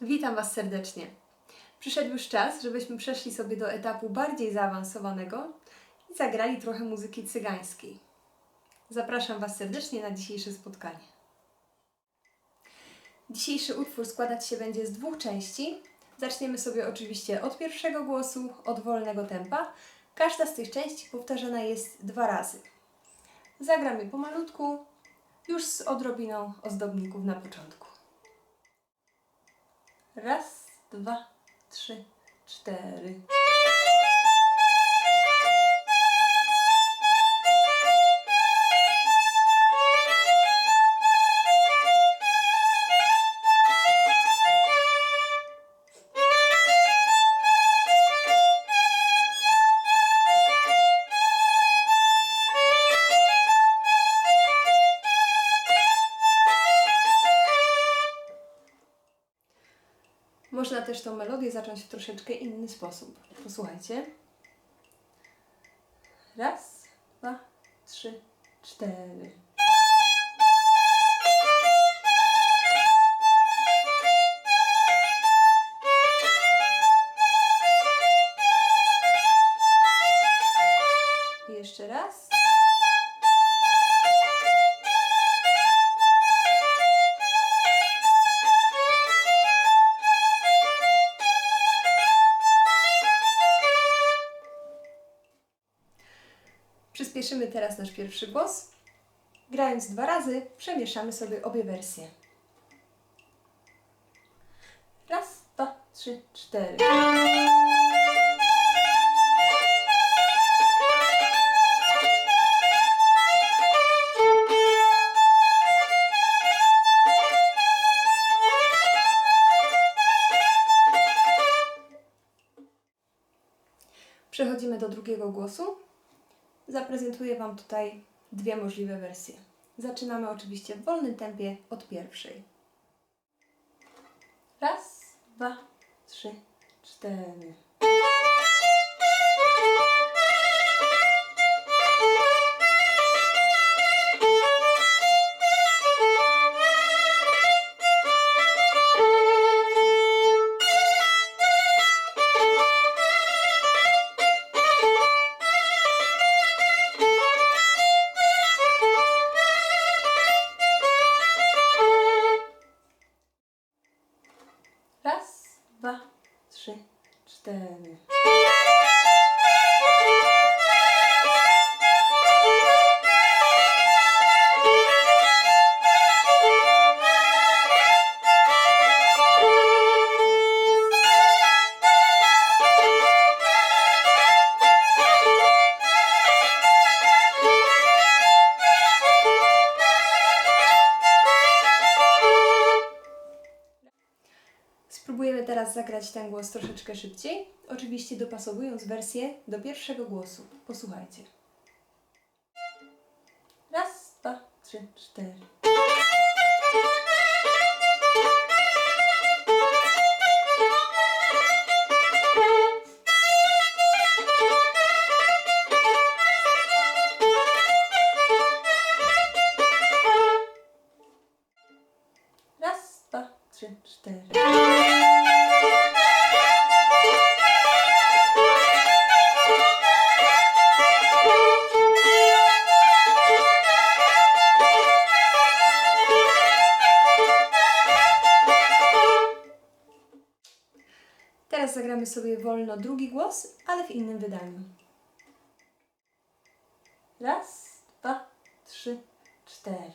Witam Was serdecznie. Przyszedł już czas, żebyśmy przeszli sobie do etapu bardziej zaawansowanego i zagrali trochę muzyki cygańskiej. Zapraszam Was serdecznie na dzisiejsze spotkanie. Dzisiejszy utwór składać się będzie z dwóch części. Zaczniemy sobie oczywiście od pierwszego głosu, od wolnego tempa. Każda z tych części powtarzana jest dwa razy. Zagramy pomalutku, już z odrobiną ozdobników na początku. Raz, dwa, trzy, cztery. Melodię zacząć w troszeczkę inny sposób. Posłuchajcie. Raz, dwa, trzy, cztery. Przyspieszymy teraz nasz pierwszy głos. Grając dwa razy, przemieszamy sobie obie wersje. Raz, dwa, trzy, cztery. Przechodzimy do drugiego głosu. Zaprezentuję Wam tutaj dwie możliwe wersje. Zaczynamy oczywiście w wolnym tempie od pierwszej. Raz, dwa, trzy, cztery. Cztery. Spróbujemy teraz zagrać ten głos troszeczkę szybciej, oczywiście dopasowując wersję do pierwszego głosu. Posłuchajcie. Raz, dwa, trzy, cztery. Trzy, cztery. Teraz zagramy sobie wolno drugi głos, ale w innym wydaniu. Raz, dwa, trzy, cztery.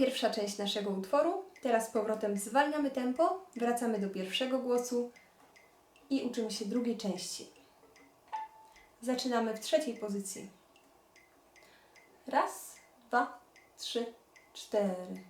Pierwsza część naszego utworu. Teraz z powrotem zwalniamy tempo, wracamy do pierwszego głosu i uczymy się drugiej części. Zaczynamy w trzeciej pozycji. Raz, dwa, trzy, cztery.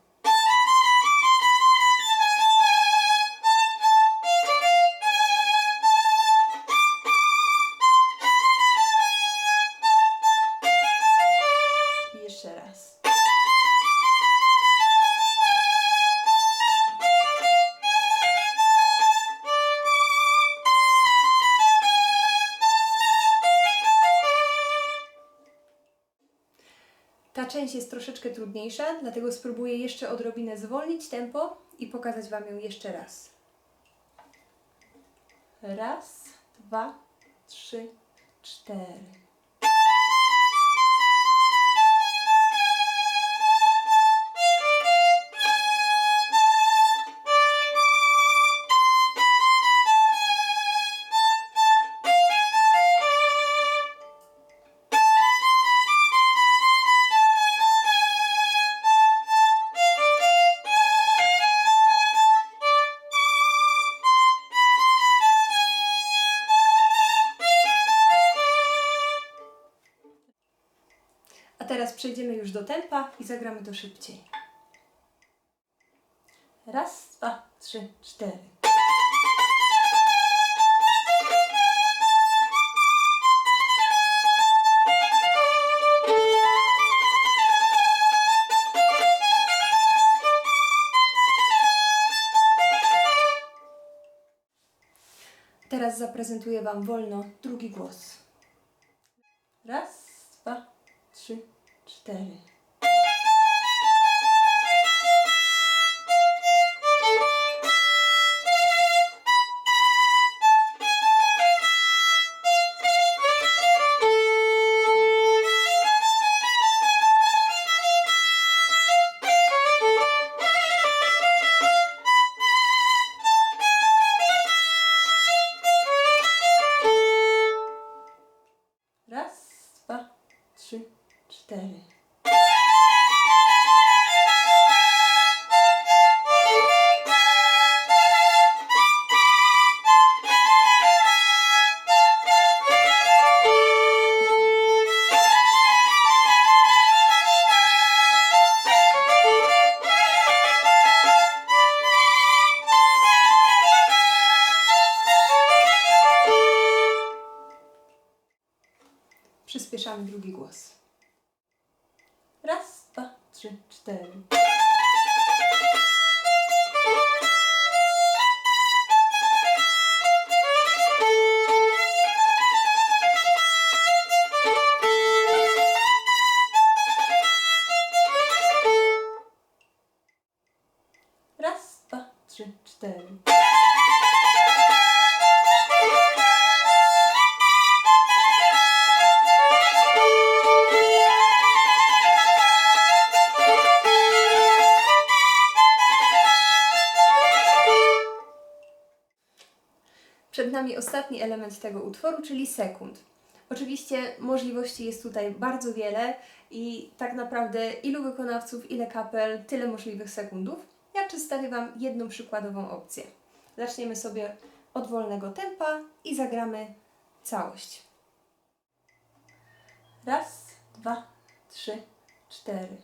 Ta część jest troszeczkę trudniejsza, dlatego spróbuję jeszcze odrobinę zwolnić tempo i pokazać Wam ją jeszcze raz. Raz, dwa, trzy, cztery. Do tempa i zagramy to szybciej. Raz, dwa, trzy, cztery. Teraz zaprezentuję Wam wolno drugi głos. Cztery. Drugi głos. Raz, dwa, trzy, cztery. Przed nami ostatni element tego utworu, czyli sekund. Oczywiście możliwości jest tutaj bardzo wiele i tak naprawdę ilu wykonawców, ile kapel, tyle możliwych sekundów. Ja przedstawię Wam jedną przykładową opcję. Zaczniemy sobie od wolnego tempa i zagramy całość. Raz, dwa, trzy, cztery.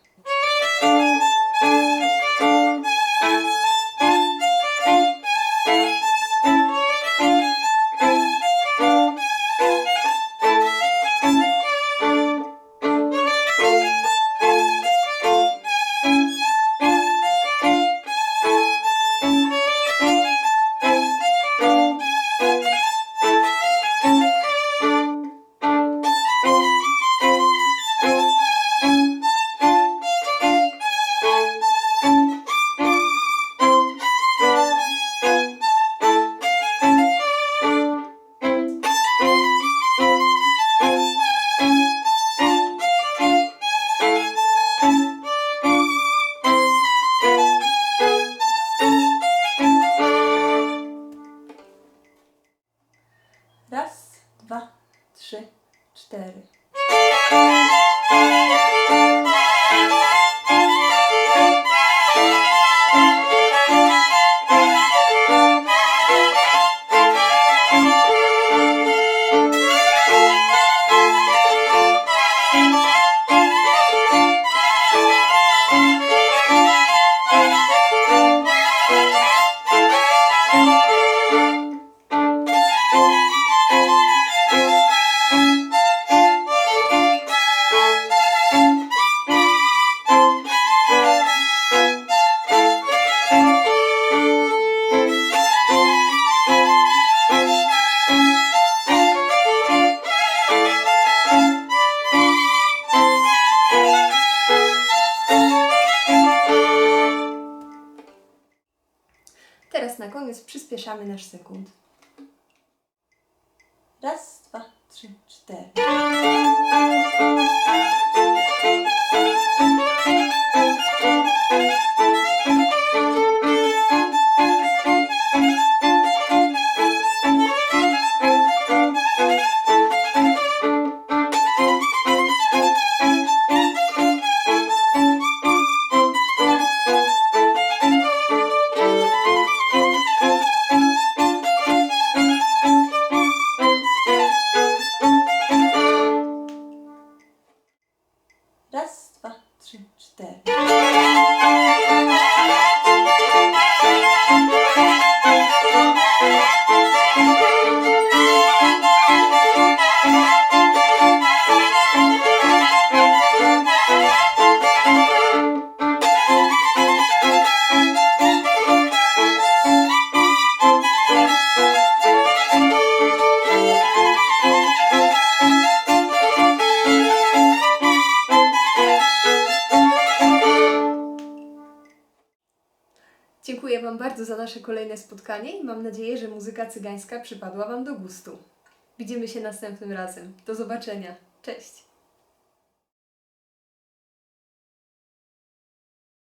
Koniec przyspieszamy nasz sekund. Raz, dwa, trzy, cztery. Bardzo za nasze kolejne spotkanie i mam nadzieję, że muzyka cygańska przypadła Wam do gustu. Widzimy się następnym razem. Do zobaczenia. Cześć!